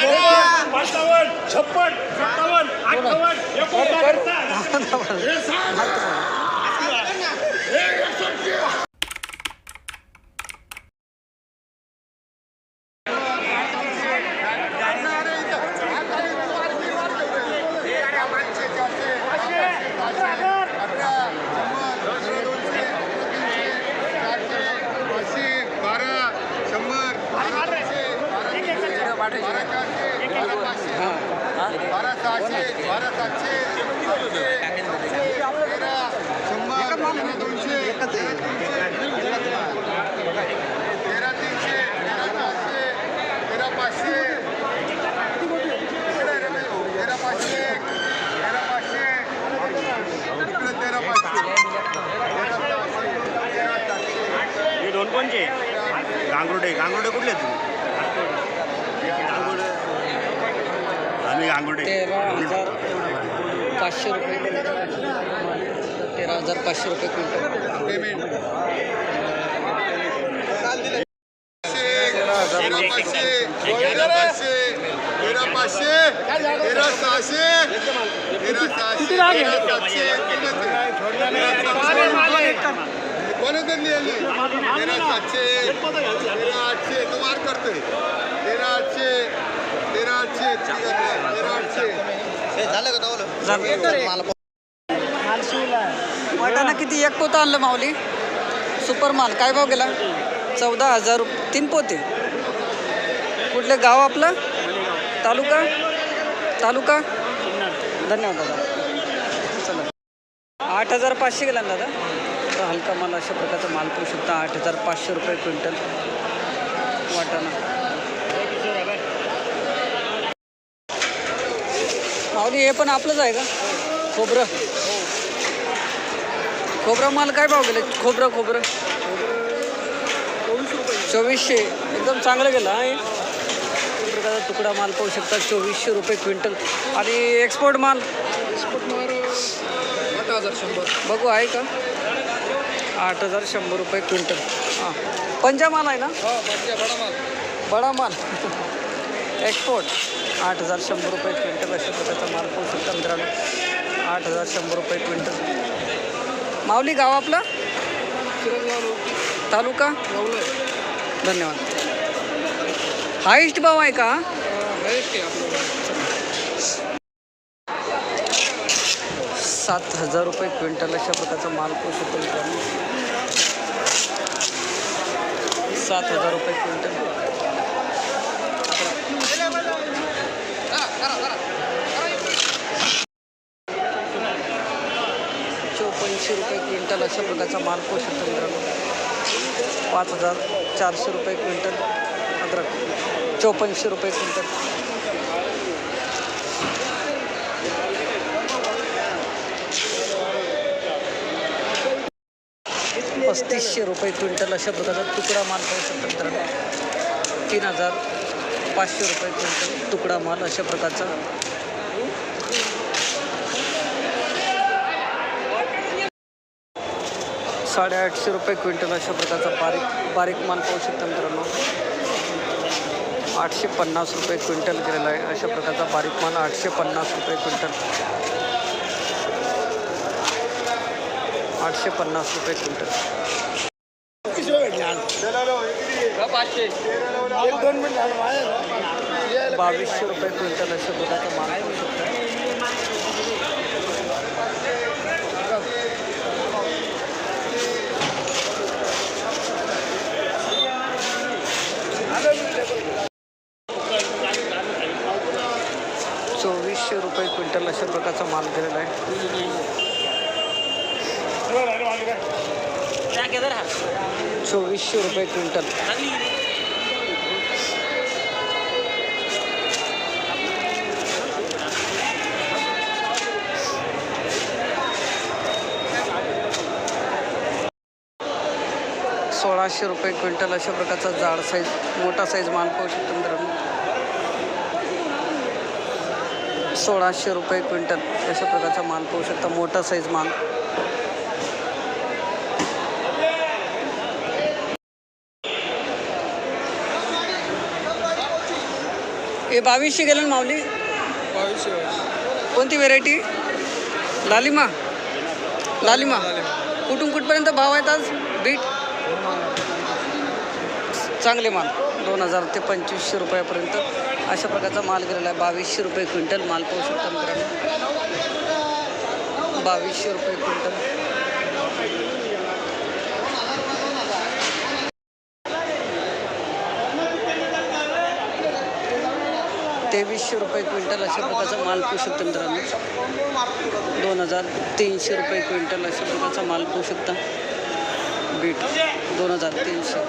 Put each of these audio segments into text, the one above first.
पंचावन्न छप्पन सत्तावन्न अठ्ठावन्न एकोणपन्नास हे दोन कोणचे गांगुर्डे. गांगुर्डे कुठले तुम्ही? गांगुर्डे आम्ही गांगुर्डे. पाचशे रुपये. तेरा हजार पाचशे रुपये क्विंटल. पेमेंट तेरा पाचशे सातशे तेरा आठशे तो मार करतोय तेरा आठशे तेरा आठशे तेरा आठशे. वाटाणा किती? एक पोतं आणलं माऊली. सुपर माल. काय भाव गेला? चौदा हजार रुप- तीन पोते. कुठलं गाव आपलं? तालुका? तालुका? धन्यवाद दादा चला. आठ हजार पाचशे गेला ना दादा? तर हलका माल अशा प्रकारचा माल पाहू शकता आठ हजार पाचशे रुपये क्विंटल. वाटाणा. माऊली हे पण आपलंच आहे का? खोबरं. खोबरं माल काय भाव गेले? खोबरं खोबरं. चोवीसशे. एकदम चांगलं गेलं हा हे. एक प्रकारचा तुकडा माल पाहू शकता चोवीसशे रुपये क्विंटल. आणि एक्सपोर्ट माल? बघू आहे का? आठ हजार शंभर रुपये क्विंटल. हां. पंजा माल आहे ना? बडा माल एक्सपोर्ट आठ हजार शंभर रुपये क्विंटल अशा प्रकारचा माल पाहू शकता मित्रांनो? आठ हजार शंभर रुपये क्विंटल. माऊली गाव आपलं? तालुका? धन्यवाद. हाईस्ट भाव आहे का? सात हजार रुपये क्विंटल अशा प्रकारचा माल पाहू शकतो मित्रांनो सात हजार रुपये क्विंटल चोपन्नशे क्विंटल अशा प्रकारचा माल पाहू शकतो मित्रांनो पाच हजार चारशे रुपये क्विंटल अद्रक चौपन्नशे रुपये क्विंटल. पस्तीसशे रुपये क्विंटल अशा प्रकारचा तुकडा माल पाहू शकतो मित्रांनो तीन हजार पाचशे रुपये क्विंटल तुकडा माल अशा प्रकारचा साडेआठशे रुपये क्विंटल अशा प्रकारचा बारीक बारीक माल पाहू शकता मित्रांनो. आठशे पन्नास रुपये क्विंटल गेलेला आहे. अशा प्रकारचा बारीक माल आठशे पन्नास रुपये क्विंटल. आठशे पन्नास रुपये क्विंटल. बावीसशे रुपये क्विंटल अशा प्रकारचा माल पाहू शकता चोवीसशे रुपये क्विंटल अशा प्रकारचा माल केलेला आहे. चोवीसशे रुपये क्विंटल. सोळाशे रुपये क्विंटल अशा प्रकारचा जाड साईज मोठा साईज माल पाहू शकतो मित्रांनो. सोळाशे रुपये क्विंटल अशा प्रकारचा माल पाहू शकता. मोठा साईज माल. हे बावीसशे गेलं माऊली? कोणती व्हेरायटी लालिमा? लालिमा. कुठून कुठपर्यंत भाव आहेत आज? बीट? चांगले माल. दोन हजार ते पंचवीसशे रुपयापर्यंत अशा प्रकारचा माल गेलेला आहे. बावीसशे रुपये क्विंटल माल पाहू शकता मित्रांनो. बावीसशे रुपये क्विंटल. तेवीसशे रुपये क्विंटल अशा प्रकारचा माल पाहू शकतो मित्रांनो. दोन हजार तीनशे रुपये क्विंटल अशा प्रकारचा माल पाहू शकता. बीट दोन हजार तीनशे.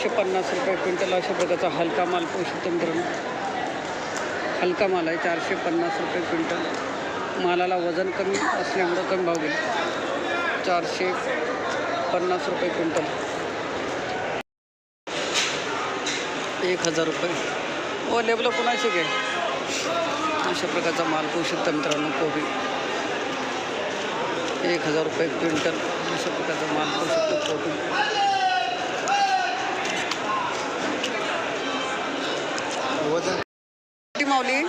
एकशे पन्नास रुपये क्विंटल अशा प्रकारचा हलका माल पोषित शकतो हलका माल आहे चारशे पन्नास रुपये क्विंटल. मालाला वजन कमी असल्यामुळं कमी भाव गेला. चारशे पन्नास रुपये क्विंटल. एक हजार रुपये. हो, ओ लेबल कुणाशी घे? अशा प्रकारचा माल पोषित शकता मित्रांनो कोबी. एक हजार रुपये क्विंटल अशा प्रकारचा माल पोषित कोबी किती मावली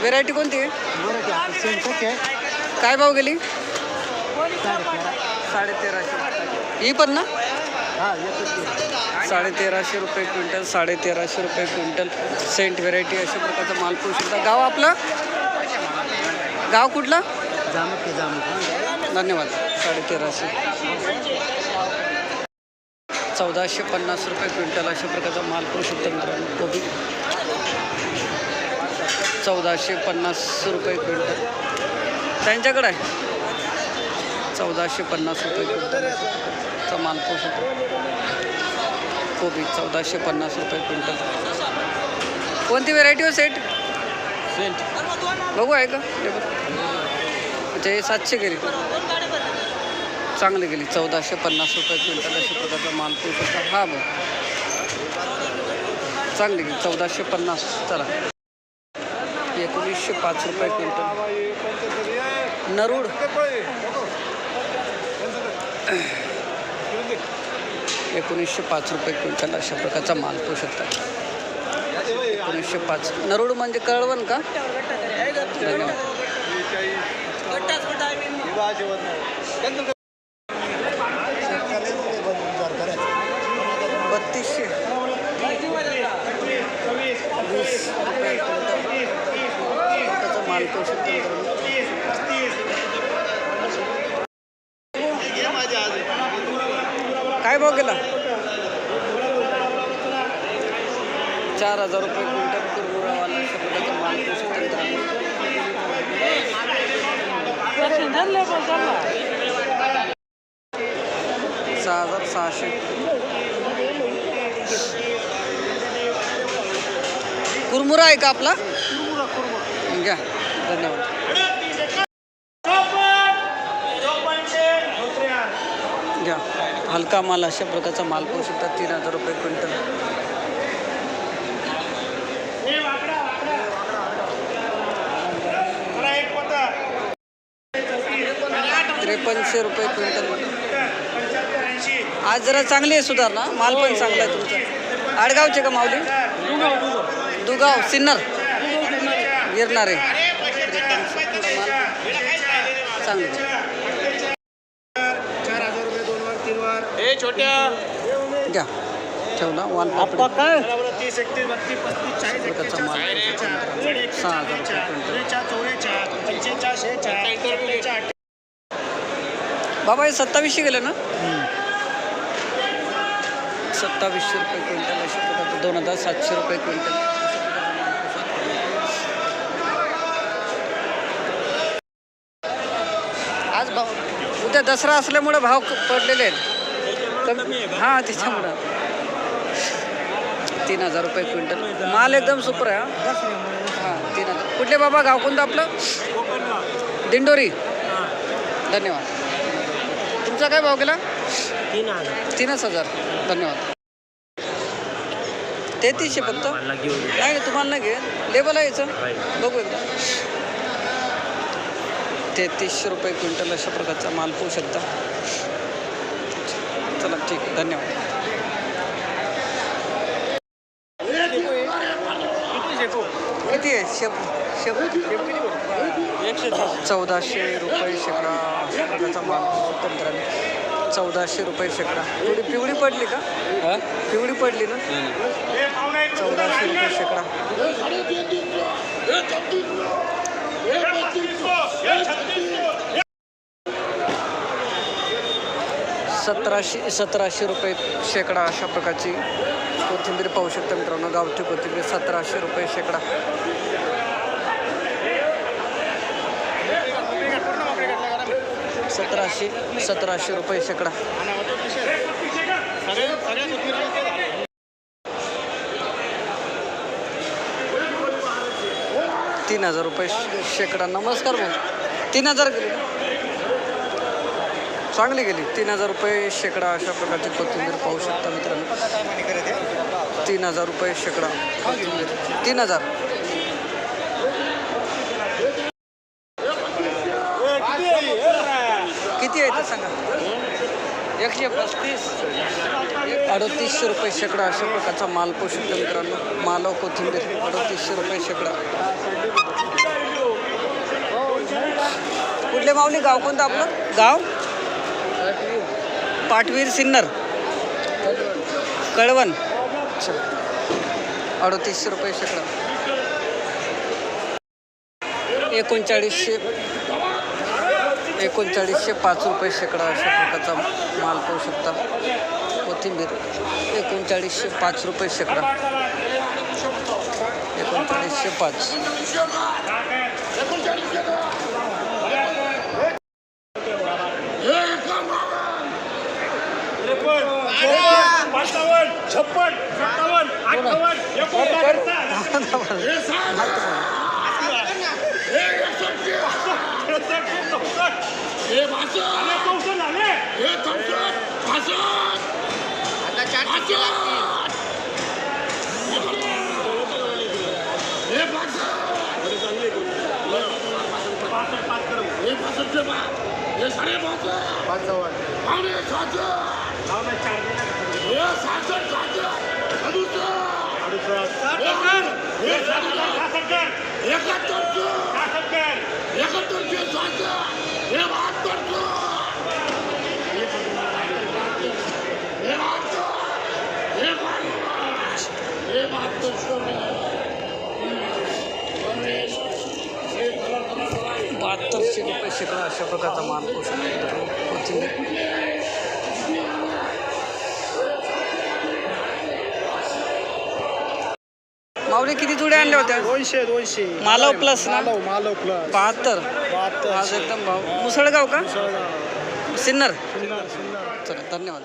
व्हेरायटी कोणती? आहे. काय भाव गेली? साडे तेराशे ही पण ना? साडे तेराशे रुपये क्विंटल साडे तेराशे रुपये क्विंटल. सेंट व्हेरायटी अशा प्रकारचा माल पाहू शकता. गाव आपलं? गाव कुठलं? धन्यवाद. साडे तेराशे चौदाशे पन्नास रुपये क्विंटल अशा प्रकारचा माल पाहू शकता मित्रांनो. कोबी. चौदाशे पन्नास रुपये क्विंटल. त्यांच्याकडे आहे. चौदाशे पन्नास रुपये क्विंटल. चा माल पाहू शकतो कोबी चौदाशे पन्नास रुपये क्विंटल. कोणती व्हेरायटी हो सेट सेंट बघू आहे का. अच्छा हे सातशे गेली चांगली गेली चौदाशे पन्नास रुपये क्विंटल अशा प्रकारचा माल पाहू शकता हा बघ. चांगली गेली चौदाशे पन्नास. चला. एकोणीसशे पाच रुपये क्विंटल. नरूड. एकोणीसशे पाच रुपये क्विंटल अशा प्रकारचा माल पाहू शकता. एकोणीसशे पाच. नरूड म्हणजे कळवण का? धन्यवाद बत्तीसशे वीस रुपये क्विंटल मित्रांनो. काय भाव गेला चार हजार रुपये क्विंटल कुरमुरावाला मित्रांनो. सहा हजार सहाशे कुरमुरा आहे का आपला घ्या हलका माल अशा प्रकारचा माल पाहू शकता तीन हजार रुपये क्विंटल. त्रेपन्नशे रुपये क्विंटल. आज जरा चांगली आहे सुधारणा माल पण चांगला आहे तुमचा. आडगावचे का माऊली? दुगाव सिन्नर. गिरणार आहे चांगलं. घ्या. ठेवला वाल पापडी सहा हजार बाबा हे सत्तावीसशे गेलं ना? सत्तावीसशे रुपये क्विंटल अशा दोन हजार सातशे रुपये क्विंटल. आज भाव उद्या दसरा असल्यामुळे भाव पडलेले आहेत. कमी हां त्याच्यामुळं. तीन हजार रुपये क्विंटल. माल एकदम सुपर आहे हा. हां तीन हजार. कुठले बाबा? गाव कोणतं आपलं? दिंडोरी. धन्यवाद. तुमचा काय भाव गेला? तीनच हजार. धन्यवाद. तेहतीसशे फक्त? नाही नाही तुम्हाला नाही घे लेबल आहे याचं. बघू एकदा. तेहतीसशे रुपये क्विंटल अशा प्रकारचा माल पाहू शकता. चला ठीक धन्यवाद. किती आहे? शेप शेप चौदाशे रुपये शेकडा. शेकडाचा माल होता चौदाशे रुपये शेकडा. थोडी पिवळी पडली का? पिवळी पडली ना? चौदाशे रुपये शेकडा. सतराशे सतराशे रुपये शेकडा अशा प्रकारची कोथिंबीर पाहू शकता मित्रांनो. गावठी कोथिंबीर सतराशे रुपये शेकडा. सतराशे सतराशे रुपये शेकडा. तीन हजार रुपये शे- शेकडा. नमस्कार भाऊ. तीन हजार चांगली गेली. तीन हजार रुपये शेकडा अशा प्रकारची कोथिंबीर पाहू शकता मित्रांनो. तीन हजार रुपये शेकडा कोथिंबीर. तीन हजार. किती आहे तर सांगा. एकशे पस्तीस. अडतीसशे रुपये शेकडा अशा प्रकारचा माल पाहू शकतो मित्रांनो. मालव कोथिंबीर अडतीसशे रुपये शेकडा. कुठले माऊली गाव कोणतं आपलं? गाव? पाटवीर सिन्नर. कळवण. अडतीसशे रुपये शेकडा. एकोणचाळीसशे एकोणचाळीसशे पाच रुपये शेकडा अशा प्रकारचा माल पाहू शकता. कोथिंबीर एकोणचाळीसशे पाच रुपये शेकडा. एकोणचाळीसशे पाच. छप्पन सत्तावन्न अठ्ठावन्न एकोणपन्नास चौसष्ट. झाले. ये साढ़े पाँच पाँच सौ साढ़े सात ये सात सात Yeah, my good for me. बहात्तरशे रुपये शेकडा अशा प्रकारचा माल. कोथिंबीर माऊली किती जुड्या आणल्या होत्या? दोनशे दोनशे. मालव प्लस ना? मालव मालव प्लस बहात्तर. बहात्तर. आज एकदम भाव. मुसळगाव का? सिन्नर. चला धन्यवाद.